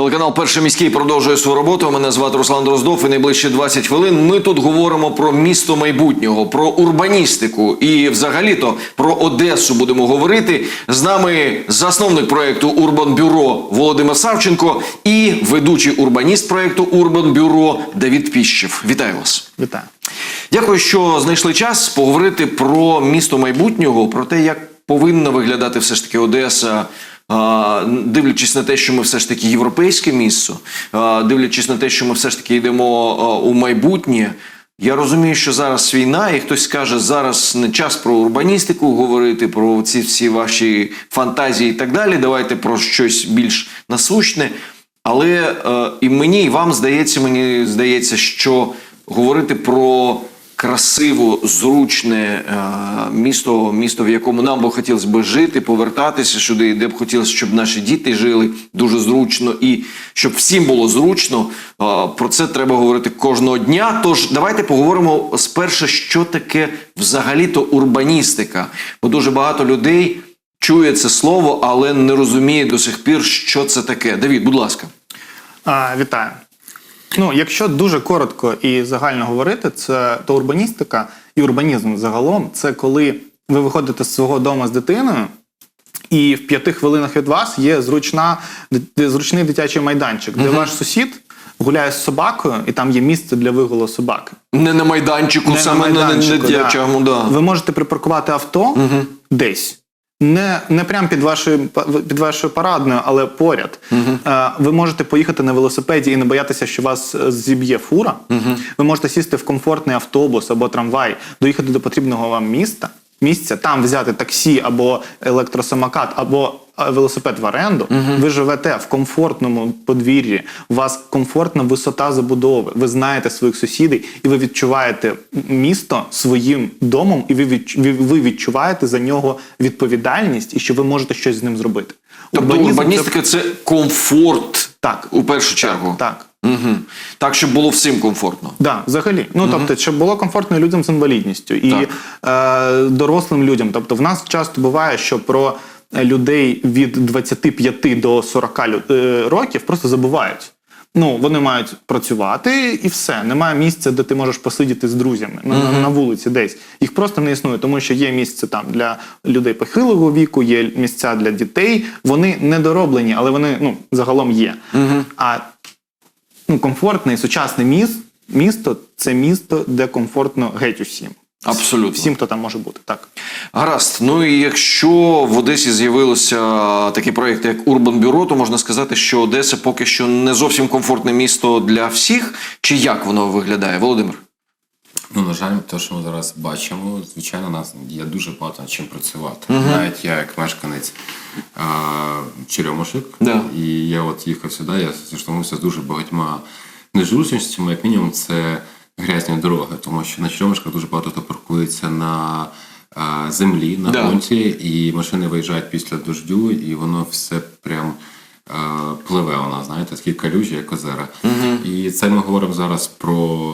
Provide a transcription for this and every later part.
Телеканал Перший міський продовжує свою роботу. Мене звати Руслан Дроздов. І найближчі 20 хвилин ми тут говоримо про місто майбутнього, про урбаністику і, взагалі-то, про Одесу будемо говорити. З нами засновник проекту Урбан Бюро Володимир Савченко і ведучий урбаніст проекту Урбан Бюро Давід Піщев. Вітаю вас. Вітаю. Дякую, що знайшли час поговорити про місто майбутнього, про те, як повинна виглядати все ж таки Одеса. Дивлячись на те, що ми все ж таки європейське місто, дивлячись на те, що ми все ж таки йдемо у майбутнє. Я розумію, що зараз війна, і хтось скаже, зараз не час про урбаністику говорити, про ці всі ваші фантазії і так далі. Давайте про щось більш насущне. Але е, і мені, і вам здається, мені здається, що говорити про красиве, зручне е, місто, місто, в якому нам би хотілося би жити, повертатися сюди, де б хотілося, щоб наші діти жили дуже зручно і щоб всім було зручно. Е, про це треба говорити кожного дня. Тож давайте поговоримо спершу, що таке взагалі-то урбаністика. Бо дуже багато людей чує це слово, але не розуміє до сих пір, що це таке. Давід, будь ласка. А, вітаю. Ну, якщо дуже коротко і загально говорити, це то урбаністика і урбанізм загалом це коли ви виходите з свого дому з дитиною, і в п'яти хвилинах від вас є зручна, зручний дитячий майданчик, де ваш сусід гуляє з собакою, і там є місце для вигулу собаки. Не на майданчику, Не саме на на майданчику, дитячому, да. Ви можете припаркувати авто десь. Не, не прямо під вашою під вашою парадною, але поряд. Е, ви можете поїхати на велосипеді і не боятися, що вас е, зіб'є фура. Ви можете сісти в комфортний автобус або трамвай, доїхати до потрібного вам міста, місця, там взяти таксі або електросамокат, або е, велосипед в оренду. Ви живете в комфортному подвір'ї, у вас комфортна висота забудови. Ви знаєте своїх сусідів, і ви відчуваєте місто своїм домом, і ви відч- ви- ви відчуваєте за нього відповідальність, і що ви можете щось з ним зробити. Тобто це- урбаністика це комфорт Так. у першу чергу. Так. Угу. Так, щоб було всім комфортно. Да, взагалі. Ну тобто, щоб було комфортно людям з інвалідністю і е, дорослим людям. Тобто, в нас часто буває, що про людей від 25 до 40 е, років просто забувають. Ну, вони мають працювати і все. Немає місця, де ти можеш посидіти з друзями на, на вулиці десь. Їх просто не існує, тому що є місце там для людей похилого віку, є місця для дітей. Вони недороблені, але вони ну, загалом є. А ну, комфортне і сучасне міст, місто це місто, де комфортно геть усім. Абсолютно. Всім, хто там може бути. Так. Гаразд. Ну і якщо в Одесі з'явилися такі проекти, як Урбан Бюро, то можна сказати, що Одеса поки що не зовсім комфортне місто для всіх. Чи як воно виглядає, Володимир? Ну, на жаль, те, що ми зараз бачимо, звичайно, у нас є дуже багато над чим працювати. Навіть я, як мешканець а, Черемошек, Да. і я от їхав сюди, я зіштовхнувся з дуже багатьма незручностями, як мінімум, це грязні дороги, тому що на Черемошках дуже багато хто паркується на а, землі, на Да. ґрунті, і машини виїжджають після дождю, і воно все прям. Е, Пливе вона, знаєте, такі калюжі, як озера. І це ми говоримо зараз про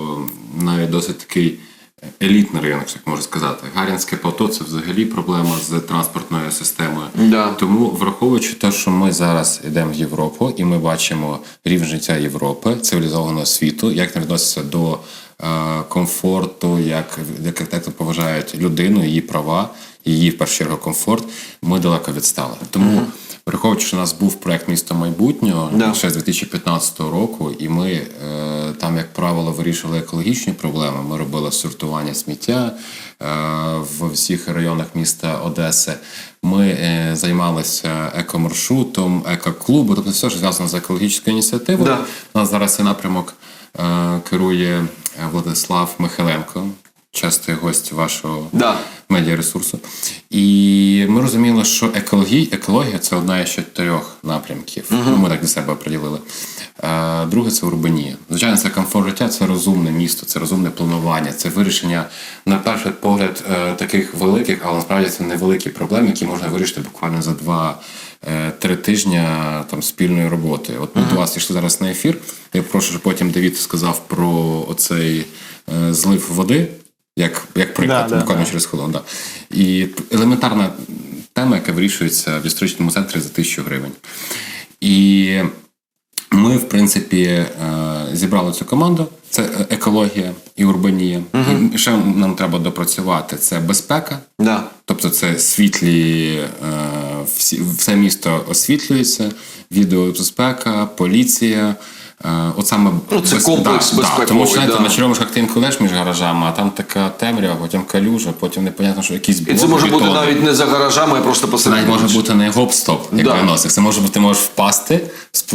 навіть досить такий елітний якщо так можна сказати. Гарянське плато це взагалі проблема з транспортною системою. Да. Тому, враховуючи те, що ми зараз йдемо в Європу, і ми бачимо рівень життя Європи, цивілізованого світу, як там відноситься до е, комфорту, як, як, як поважають людину, її права, її в першу чергу комфорт, ми далеко відстали. Тому. Враховуючи, що у нас був проект місто майбутнього Да. ще з 2015 року, і ми е, там, як правило, вирішували екологічні проблеми. Ми робили сортування сміття е, в всіх районах міста Одеси. Ми е, займалися екомаршрутом, екоклубом, тобто все, що зв'язано з екологічною ініціативою. Да. У нас зараз цей напрямок е, керує е, Владислав Михайленко, частий гость вашого Да. медіаресурсу. І ми розуміли, що екологія, екологія це одна із чотирьох напрямків. Ну, Ми так для себе приділили. Друге це урбанія. Звичайно, це комфорт життя, це розумне місто, це розумне планування, це вирішення, на перший погляд, е, таких великих, але насправді це невеликі проблеми, які можна вирішити буквально за два. е, Три тижні там спільної роботи. От ми до вас йшли зараз на ефір. Я прошу, щоб потім Давід сказав про оцей е, злив води, як, як приклад, Да, буквально да. через хвилину. Да. І елементарна тема, яка вирішується в історичному центрі за тисячу гривень. І Ми, в принципі, е, зібрали цю команду. Це е, екологія і урбанія. І ще нам треба допрацювати це безпека. Да. Тобто це світлі, е, всі, все місто освітлюється, відеобезпека, поліція. Е, от саме Ну, це без- комплекс да, да, Тому що знаєте, да. на Черемушках ти інколи між гаражами, а там така темрява, потім калюжа, потім непонятно, що якісь І це може бути навіть не за гаражами, а просто посеред. Навіть може бути не гоп-стоп, як Да. виносик. Це може бути, ти можеш впасти,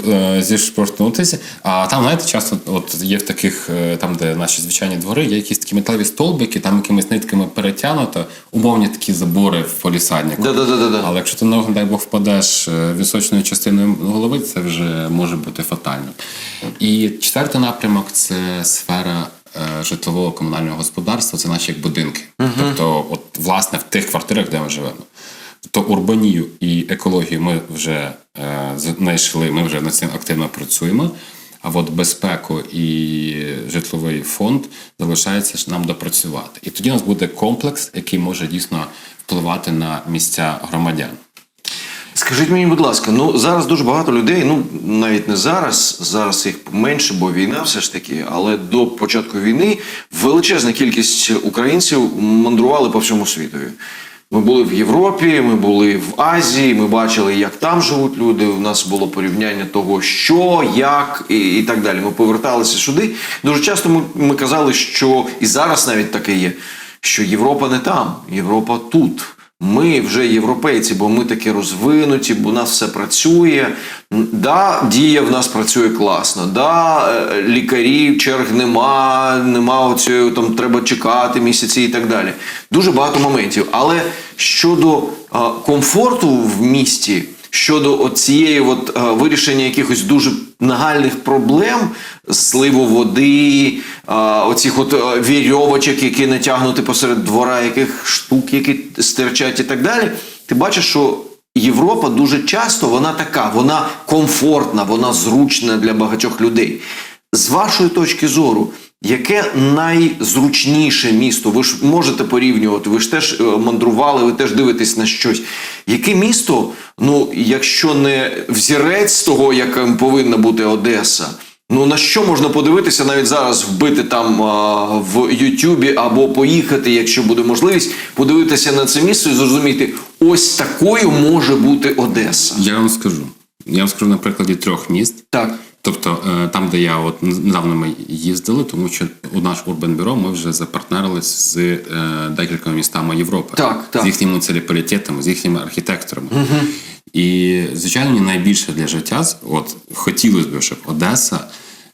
е, зіштовхнутися. А там, знаєте, часто от є в таких, е, там, де наші звичайні двори, є якісь такі металеві столбики, там якимись нитками перетягнуто, умовні такі забори в полісаднику. Да-да-да-да-да. Але якщо ти, дай Бог, впадеш височною частиною голови, це вже може бути фатально. І четвертий напрямок це сфера е, житлового комунального господарства, це наші як будинки. Тобто, от, власне, в тих квартирах, де ми живемо. То урбанію і екологію ми вже е, знайшли, ми вже над цим активно працюємо. А от безпеку і житловий фонд залишається ж нам допрацювати. І тоді у нас буде комплекс, який може дійсно впливати на місця громадян. Скажіть мені, будь ласка, ну зараз дуже багато людей, ну навіть не зараз, зараз їх менше, бо війна все ж таки, але до початку війни величезна кількість українців мандрували по всьому світові. Ми були в Європі, ми були в Азії, ми бачили, як там живуть люди. У нас було порівняння того, що, як і, і так далі. Ми поверталися сюди. Дуже часто ми, ми казали, що і зараз навіть таке є, що Європа не там, Європа тут. Ми вже європейці, бо ми такі розвинуті, бо у нас все працює. Да, дія в нас працює класно. Да, е, лікарів, черг нема, нема оцього, там треба чекати місяці і так далі. Дуже багато моментів. Але щодо комфорту в місті, щодо цієї вирішення якихось дуже нагальних проблем, сливу води, оцих от вірьовочок, які натягнуті посеред двора, яких штук, які стирчать і так далі, ти бачиш, що Європа дуже часто вона така, вона комфортна, вона зручна для багатьох людей. З вашої точки зору, яке найзручніше місто? Ви ж можете порівнювати, ви ж теж е, мандрували, ви теж дивитесь на щось. Яке місто, ну якщо не взірець того, яким повинна бути Одеса, ну на що можна подивитися навіть зараз вбити там а, в Ютубі або поїхати, якщо буде можливість, подивитися на це місто і зрозуміти, ось такою може бути Одеса. Я вам скажу. Я вам скажу на прикладі трьох міст. Так. Тобто, е, там, де я от недавно ми їздили, тому що у наш Урбан Бюро ми вже запартнерились з е, декількома містами Європи, Так, так. з їхніми муніципалітетами, з їхніми архітекторами. І, звичайно, найбільше для життя, от хотілося б, щоб Одеса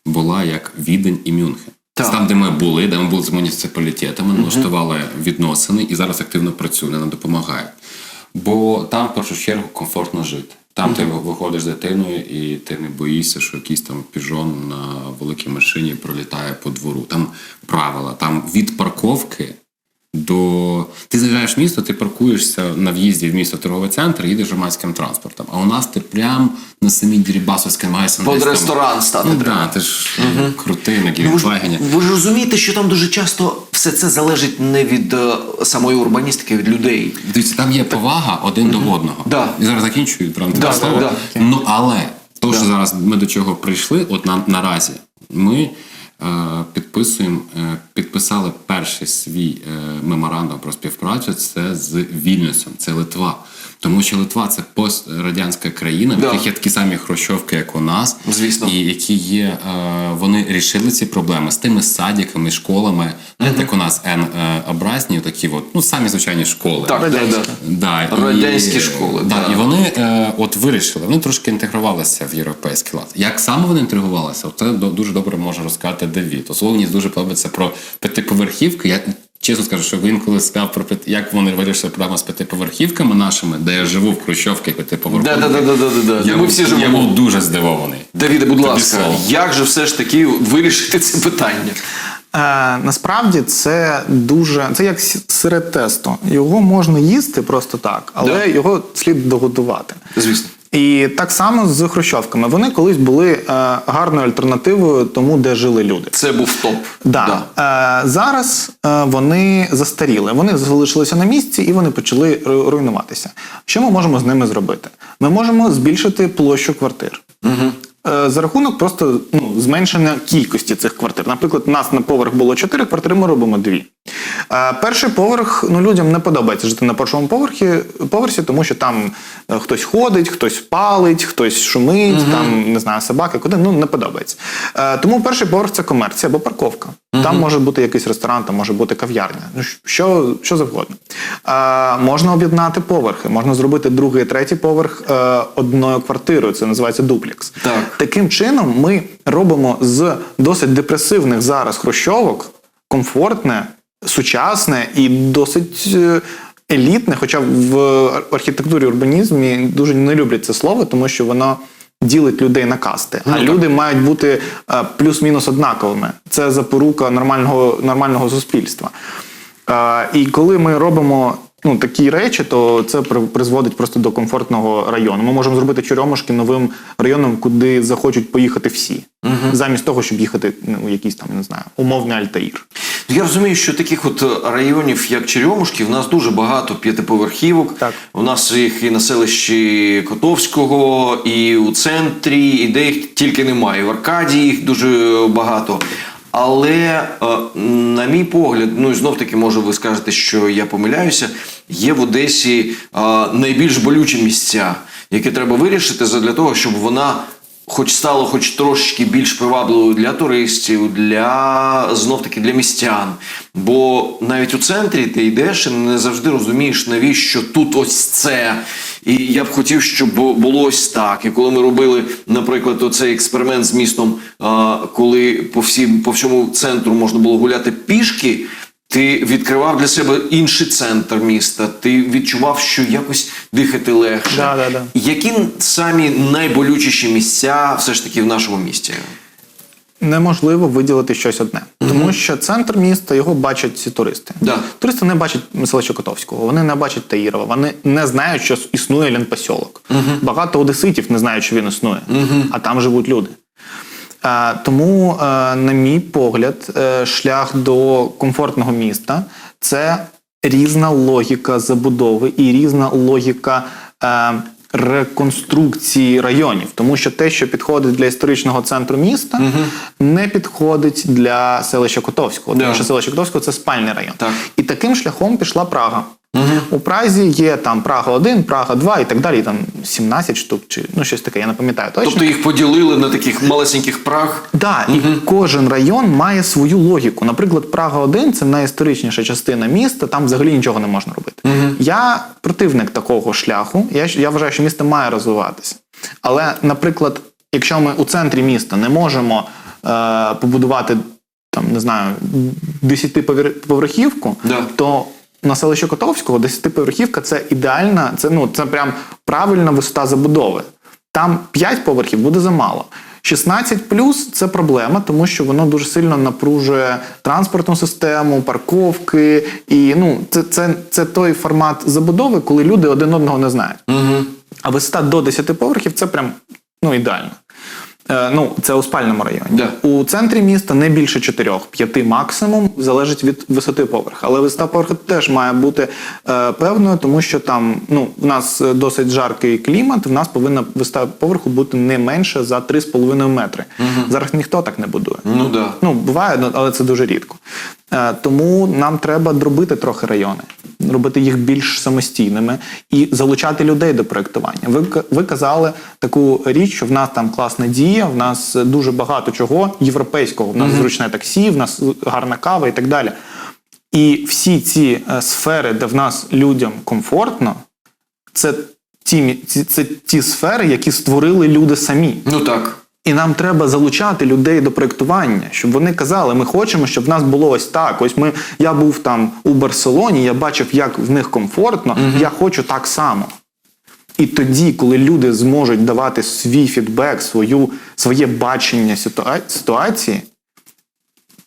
була як Відень і Мюнхен. Так. Там, де ми були, де ми були з муніципалітетами, налаштували відносини і зараз активно працюють, нам допомагають. Бо там, в першу чергу, комфортно жити. Там ти виходиш з дитиною і ти не боїшся, що якийсь там піжон на великій машині пролітає по двору. Там правила, там від парковки до. Ти заїжджаєш в місто, ти паркуєшся на в'їзді в місто торговий центр, їдеш громадським транспортом. А у нас ти прям на самій Дірібасовській майся Під ресторан стати Ну, да, ти ж крутий на Ну, ви, ж, ви ж розумієте, що там дуже часто все це залежить не від е, самої урбаністики, а від людей. Дивіться, там є повага один до одного. Да. І зараз закінчую прям Да, слова. да. Ну але то, що зараз ми до чого прийшли, от на, наразі ми е, підписуємо, е, підписали перший свій е, меморандум про співпрацю. Це з Вільнюсом, це Литва. Тому що Литва це пострадянська країна, в Да. яких є такі самі хрущовки, як у нас, Звісно. і які є, е, вони рішили ці проблеми з тими садиками, школами, знаєте, як у нас Н е, образні, такі от, ну самі звичайні школи. Так, да, да. Да, і- школи, Да, да. І вони е, от вирішили, вони трошки інтегрувалися в європейський лад. Як саме вони інтегрувалися, це дуже добре може розказати Давід. Особливо мені дуже подобається про п'ятиповерхівки. Я чесно скажу, що він коли сказав про як вони вирішили проблему з п'ятиповерхівками нашими, де я живу в Хрущовці п'ятиповерхівки. Да, да, да, да, да, да. Я, Ми був- всі я був дуже здивований. Давіде, будь Тобі ласка, слово. як же все ж таки вирішити це питання? Е, насправді це дуже це як с- сире тесто. Його можна їсти просто так, але Да. його слід доготувати. Звісно. І так само з хрущовками. Вони колись були е, гарною альтернативою тому, де жили люди. Це був топ. Да. Е, зараз е, вони застаріли. Вони залишилися на місці і вони почали руйнуватися. Що ми можемо з ними зробити? Ми можемо збільшити площу квартир. Угу. За рахунок просто ну, зменшення кількості цих квартир. Наприклад, у нас на поверх було 4 квартири, ми робимо 2. Перший поверх ну, людям не подобається жити на першому поверхі, поверсі, тому що там е, хтось ходить, хтось палить, хтось шумить, там не знаю, собаки, куди ну не подобається. Е, Тому перший поверх це комерція або парковка. Там може бути якийсь ресторан, там може бути кав'ярня. Ну що, що завгодно. Е, можна об'єднати поверхи, можна зробити другий і третій поверх е, одною квартирою. Це називається дуплекс. Так. Таким чином ми робимо з досить депресивних зараз хрущовок комфортне, сучасне і досить е, елітне, хоча в архітектурі урбанізмі дуже не люблять це слово, тому що воно ділить людей на касти. А люди мають бути е, плюс-мінус однаковими. Це запорука нормального, нормального суспільства. Е, І коли ми робимо ну, такі речі, то це при- призводить просто до комфортного району. Ми можемо зробити Черемушки новим районом, куди захочуть поїхати всі, замість того, щоб їхати ну, якийсь там, не знаю, умовний Альтаїр. Я розумію, що таких от районів, як Черемушки, в нас дуже багато п'ятиповерхівок. Так. У нас їх і на селищі Котовського, і у центрі, і де їх тільки немає. В Аркадії їх дуже багато. Але, е, на мій погляд, ну і знов таки, може, ви скажете, що я помиляюся, є в Одесі е, найбільш болючі місця, які треба вирішити для того, щоб вона хоч стало хоч трошечки більш привабливою для туристів, для знов таки для містян. Бо навіть у центрі ти йдеш і не завжди розумієш, навіщо тут ось це. І я б хотів, щоб було ось так. І коли ми робили, наприклад, оцей експеримент з містом, коли по всім по всьому центру можна було гуляти пішки. Ти відкривав для себе інший центр міста, ти відчував, що якось дихати легше. Да, да, да. Які самі найболючіші місця все ж таки в нашому місті? Неможливо виділити щось одне, тому що центр міста його бачать всі туристи. Да. Туристи не бачать селища Котовського, вони не бачать Таїрова, вони не знають, що існує Ленпосьолок. Багато одеситів не знають, що він існує, а там живуть люди. Тому, на мій погляд, е, шлях до комфортного міста це різна логіка забудови і різна логіка е, реконструкції районів. Тому що те, що підходить для історичного центру міста, не підходить для селища Котовського. Тому що селище Котовського це спальний район. Так. І таким шляхом пішла Прага. У Празі є там Прага 1, Прага 2 і так далі. Там 17 штук, чи ну щось таке, я не пам'ятаю точно. Тобто їх поділили на таких малесеньких праг. Да, і кожен район має свою логіку. Наприклад, Прага 1 це найісторичніша частина міста, там взагалі нічого не можна робити. Я противник такого шляху. Я, я вважаю, що місто має розвиватися. Але, наприклад, якщо ми у центрі міста не можемо е, побудувати там, не знаю, 10-поверхівку, Да. то на селищі Котовського 10-поверхівка це ідеальна, це, ну, це прям правильна висота забудови. Там 5 поверхів буде замало. 16 плюс це проблема, тому що воно дуже сильно напружує транспортну систему, парковки. І ну, це, це, це той формат забудови, коли люди один одного не знають. Угу. А висота до 10 поверхів це прям ну, ідеально. Е, ну, це у спальному районі. Yeah. У центрі міста не більше 4-5 максимум, залежить від висоти поверха. Але висота поверху теж має бути е, певною, тому що там ну, в нас е, досить жаркий клімат, в нас повинна висота поверху бути не менше за 3,5 метри. Зараз ніхто так не будує. Ну да. Ну, буває, ну, але це дуже рідко. Е, Тому нам треба дробити трохи райони, робити їх більш самостійними і залучати людей до проєктування. Ви, ви казали таку річ, що в нас там класна дія, в нас дуже багато чого європейського, в нас зручне таксі, в нас гарна кава і так далі. І всі ці е, сфери, де в нас людям комфортно, це ті, це ті сфери, які створили люди самі. Ну так. І нам треба залучати людей до проєктування, щоб вони казали, ми хочемо, щоб в нас було ось так. Ось ми я був там у Барселоні, я бачив, як в них комфортно. Я хочу так само. І тоді, коли люди зможуть давати свій фідбек, свою, своє бачення ситуа- ситуації,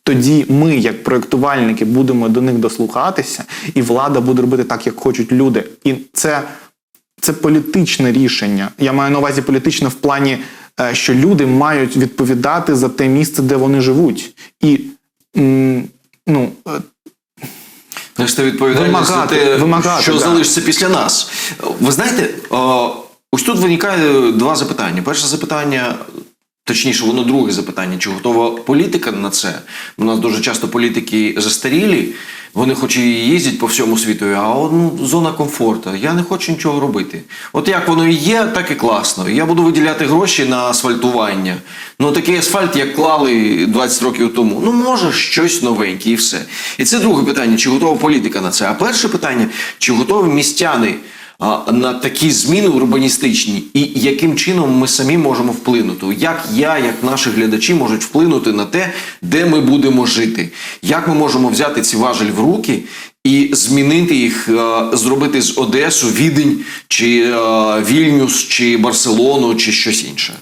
тоді ми, як проєктувальники, будемо до них дослухатися, і влада буде робити так, як хочуть люди. І це, це політичне рішення. Я маю на увазі політичне в плані, що люди мають відповідати за те місце, де вони живуть. І ну, е, відповідальність за те, вимагати, що да. залишиться після нас. Ви знаєте, ось тут виникає два запитання. Перше запитання: Точніше, воно друге запитання: чи готова політика на це? У нас дуже часто політики застарілі, вони хоч і їздять по всьому світу, а ну, зона комфорту. Я не хочу нічого робити. От як воно і є, так і класно. Я буду виділяти гроші на асфальтування. Ну такий асфальт, як клали 20 років тому. Ну, може, щось новеньке і все. І це друге питання: чи готова політика на це? А перше питання: чи готові містяни? На такі зміни урбаністичні, і яким чином ми самі можемо вплинути? Як я, як наші глядачі можуть вплинути на те, де ми будемо жити? Як ми можемо взяти ці важель в руки і змінити їх, е, зробити з Одесу, Відень, чи е, Вільнюс, чи Барселону, чи щось інше?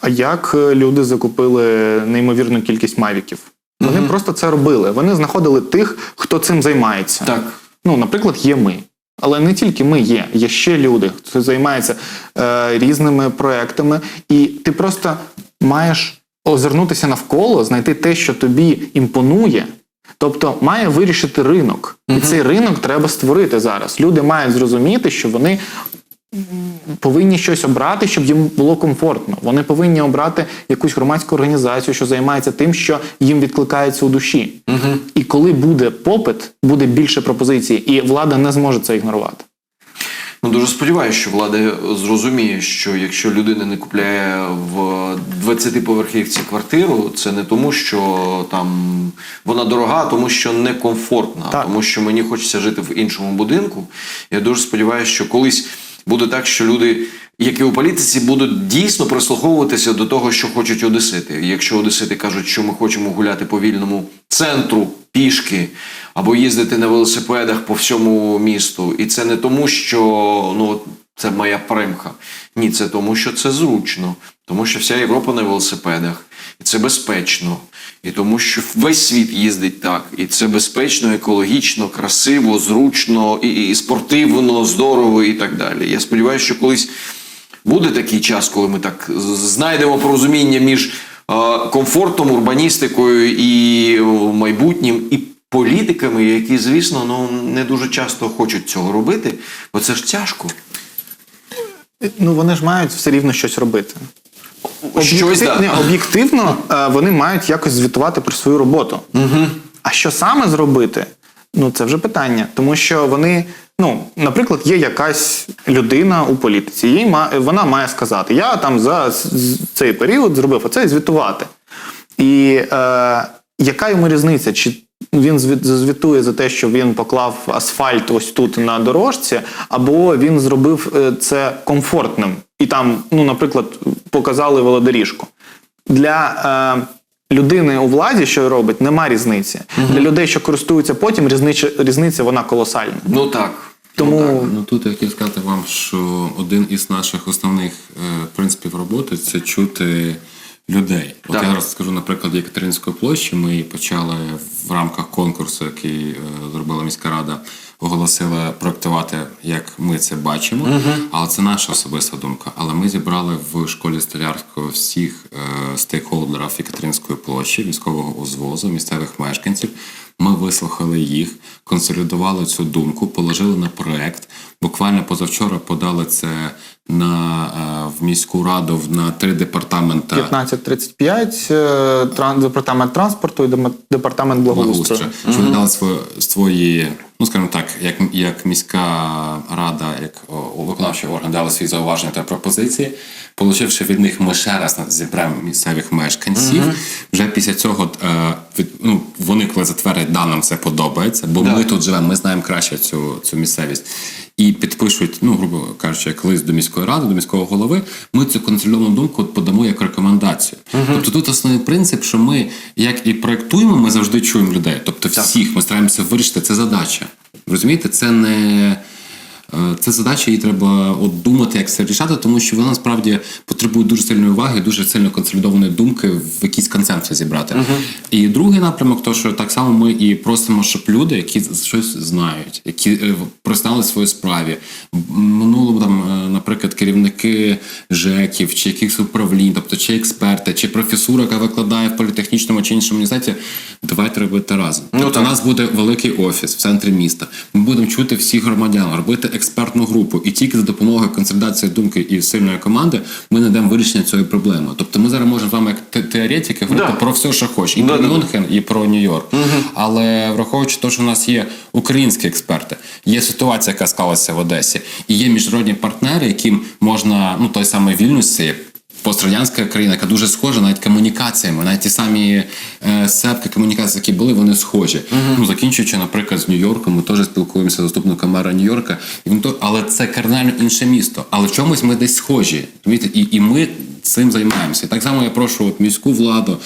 А як е, люди закупили неймовірну кількість мавіків? Вони просто це робили. Вони знаходили тих, хто цим займається. Так. Ну, наприклад, є ми. Але не тільки ми є, є ще люди, хто займається е, різними проектами, і ти просто маєш озирнутися навколо, знайти те, що тобі імпонує. Тобто має вирішити ринок. І цей ринок треба створити зараз. Люди мають зрозуміти, що вони повинні щось обрати, щоб їм було комфортно. Вони повинні обрати якусь громадську організацію, що займається тим, що їм відкликається у душі. Угу. І коли буде попит, буде більше пропозицій, і влада не зможе це ігнорувати. Ну, дуже сподіваюся, що влада зрозуміє, що якщо людина не купляє в 20-поверхівці квартиру, це не тому, що там вона дорога, а тому що некомфортна, Так. тому що мені хочеться жити в іншому будинку. Я дуже сподіваюся, що колись буде так, що люди, які у політиці, будуть дійсно прислуховуватися до того, що хочуть одесити. Якщо одесити кажуть, що ми хочемо гуляти по вільному центру пішки або їздити на велосипедах по всьому місту, і це не тому, що ну це моя примха. Ні, це тому, що це зручно, тому що вся Європа на велосипедах, і це безпечно, і тому, що весь світ їздить так, і це безпечно, екологічно, красиво, зручно, і, і спортивно, здорово, і так далі. Я сподіваюся, що колись буде такий час, коли ми так знайдемо порозуміння між комфортом, урбаністикою і е, майбутнім, і політиками, які, звісно, ну не дуже часто хочуть цього робити, бо це ж тяжко. Ну вони ж мають все рівно щось робити. Щось, да. ні, об'єктивно е, вони мають якось звітувати про свою роботу. Угу. А що саме зробити? Ну це вже питання, тому що вони, ну, наприклад, є якась людина у політиці, їй ма- вона має сказати: я там за цей період зробив оце і звітувати. І е, яка йому різниця? Чи він звіт- звітує за те, що він поклав асфальт ось тут на дорожці, або він зробив е, це комфортним і там, ну, наприклад, показали велодоріжку. Для е, людини у владі, що робить, нема різниці. Для людей, що користуються потім, різниця, різниця вона колосальна. Ну так. Тому Ну, так. Ну тут я хотів сказати вам, що один із наших основних е, принципів роботи це чути людей. От Так. я зараз скажу на прикладі Катеринської площі. Ми почали в рамках конкурсу, який е, зробила міська рада, оголосила проектувати, як ми це бачимо. Але це наша особиста думка. Але ми зібрали в школі столярського всіх е, стейкхолдерів Екатеринської площі, військового узвозу, місцевих мешканців. Ми вислухали їх, консолідували цю думку, положили на проект. Буквально позавчора подали це на е, в міську раду на три департамента 1535, е, тран- департамент транспорту і департамент благоустрою. благоустрою. Що дали свої, свої, ну скажімо так, як, як міська рада, як виконавчий орган дали свої зауваження та пропозиції. Получивши від них, ми ще раз зібраємо місцевих мешканців. Вже після цього е, ну, вони, коли затвердять, да, нам це подобається, бо Да. ми тут живемо, ми знаємо краще цю, цю місцевість. І підпишуть, ну, грубо кажучи, як лист до міської ради, до міського голови, ми цю контрольовану думку подамо як рекомендацію. Тобто тут основний принцип, що ми як і проектуємо, ми завжди чуємо людей. Тобто всіх ми стараємося вирішити. Це задача. Розумієте, це не. Е, Це задача, її треба от думати, як це рішати, тому що вона насправді потребує дуже сильної уваги, дуже сильно консолідованої думки в якійсь концепції зібрати. І другий напрямок, то що так само ми і просимо, щоб люди, які щось знають, які е, прознали в своїй справі, минуло там, е, наприклад, керівники ЖЕКів чи якихось управлінь, тобто чи експерти, чи професура, яка викладає в політехнічному чи іншому університеті, давайте робити разом. тобто у нас буде великий офіс в центрі міста. Ми будемо чути всіх громадян, робити експертну групу, і тільки за допомогою консолідації думки і сильної команди ми знайдемо вирішення цієї проблеми. Тобто ми зараз можемо з вами як теоретики говорити Да. про все, що хочеш, і Да, про да, да. І про Нью-Йорк. Але враховуючи те, що у нас є українські експерти, є ситуація, яка склалася в Одесі, і є міжнародні партнери, яким можна, ну той самий Вільнюс, є пострадянська країна, яка дуже схожа навіть комунікаціями, навіть ті самі е, сепки комунікації, які були, вони схожі. Ну закінчуючи, наприклад, з Нью-Йорком, ми теж спілкуємося з заступником мера Нью-Йорка, і він то, але це кардинально інше місто. Але в чомусь ми десь схожі. І, і ми цим займаємося. І так само я прошу от, міську владу,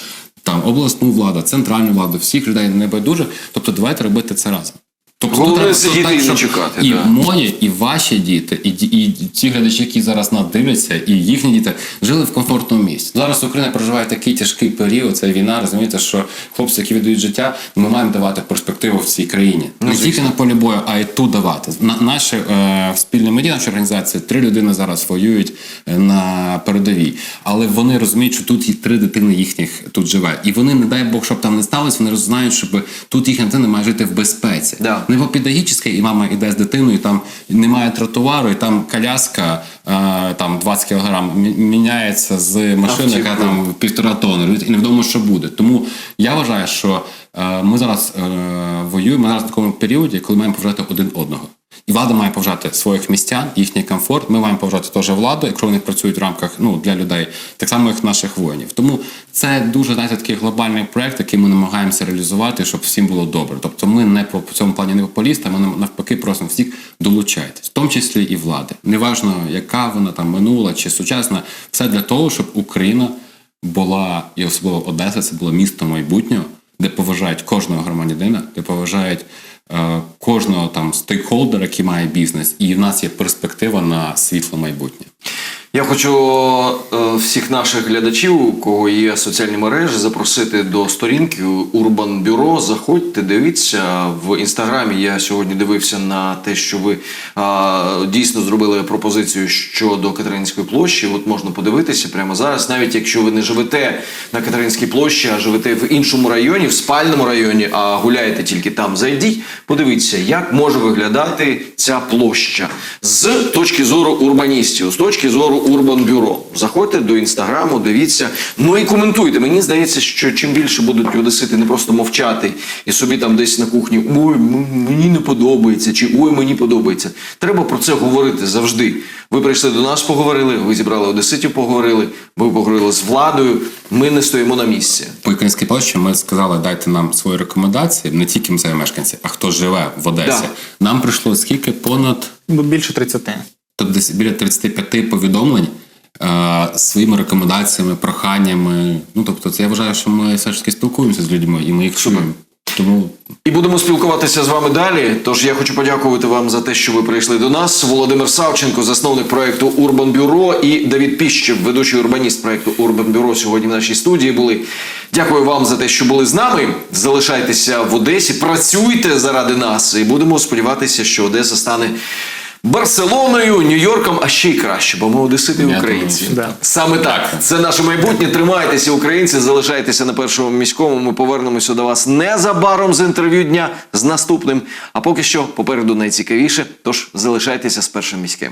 там обласну владу, центральну владу, всіх людей небайдужих. Тобто, давайте робити це разом. Тобто, Головне треба сидіти так, і не щоб чекати, І да. мої, і ваші діти, і, і ті глядачі, які зараз нас дивляться, і їхні діти жили в комфортному місці. Зараз Україна проживає такий тяжкий період, це війна. Розумієте, що хлопці, які віддають життя, ми маємо давати перспективу в цій країні. Не тільки на полі бою, а й тут давати. На наші е, спільні медіа, наші організації, три людини зараз воюють е, на передовій, але вони розуміють, що тут їх три дитини їхніх тут живе, і вони, не дай Бог, щоб там не сталося, вони знають, щоб тут їхня дитина має жити в безпеці. Да. Не по і мама йде з дитиною, і там немає тротуару, і там коляска там 20 кілограм міняється з машини, яка там півтора тонни, і невідомо, що буде. Тому я вважаю, що е, ми зараз е, воюємо ми зараз в такому періоді, коли маємо поважати один одного. І влада має поважати своїх містян, їхній комфорт. Ми маємо поважати теж владу, якщо вони працюють в рамках ну для людей, так само як наших воїнів. Тому це дуже знаєте, такий глобальний проект, який ми намагаємося реалізувати, щоб всім було добре. Тобто, ми не по цьому плані не популісти, ми навпаки просимо всіх долучайтесь, в тому числі і влади. Неважно, яка вона там минула чи сучасна, все для того, щоб Україна була і особливо Одеса, це було місто майбутнього, де поважають кожного громадянина, де поважають кожного там стейкхолдера, який має бізнес, і в нас є перспектива на світло майбутнє. Я хочу е, всіх наших глядачів, у кого є соціальні мережі, запросити до сторінки Урбан Бюро. Заходьте, дивіться в інстаграмі. Я сьогодні дивився на те, що ви е, дійсно зробили пропозицію щодо Катеринської площі. От можна подивитися прямо зараз, навіть якщо ви не живете на Катеринській площі, а живете в іншому районі, в спальному районі, а гуляєте тільки там. Зайдіть, подивіться, як може виглядати ця площа з точки зору урбаністів, з точки зору Урбан Бюро. Заходьте до інстаграму, дивіться, ну і коментуйте. Мені здається, що чим більше будуть одесити не просто мовчати і собі там десь на кухні ой, мені не подобається, чи ой, мені подобається. Треба про це говорити завжди. Ви прийшли до нас, поговорили, ви зібрали одеситів, поговорили, ви поговорили з владою. Ми не стоїмо на місці. По Українській площі ми сказали, дайте нам свої рекомендації, не тільки мешканці, а хто живе в Одесі. Да. Нам прийшло скільки понад Більше 30. Тобто десь біля 35 повідомлень е, своїми рекомендаціями, проханнями. Ну тобто, це я вважаю, що ми все ж таки спілкуємося з людьми і ми їх чуємо. Тому І будемо спілкуватися з вами далі. Тож я хочу подякувати вам за те, що ви прийшли до нас. Володимир Савченко, засновник проекту Урбан Бюро, і Давід Піщев, ведучий урбаніст проекту Урбан Бюро, сьогодні в нашій студії були. Дякую вам за те, що були з нами. Залишайтеся в Одесі, працюйте заради нас, і будемо сподіватися, що Одеса стане. Барселоною, Нью-Йорком, а ще й краще, бо ми одесити Я українці. думаю, да. Саме так. Це наше майбутнє. Тримайтеся, українці, залишайтеся на першому міському. Ми повернемося до вас незабаром з інтерв'ю дня з наступним. А поки що попереду найцікавіше. Тож залишайтеся з першим міським.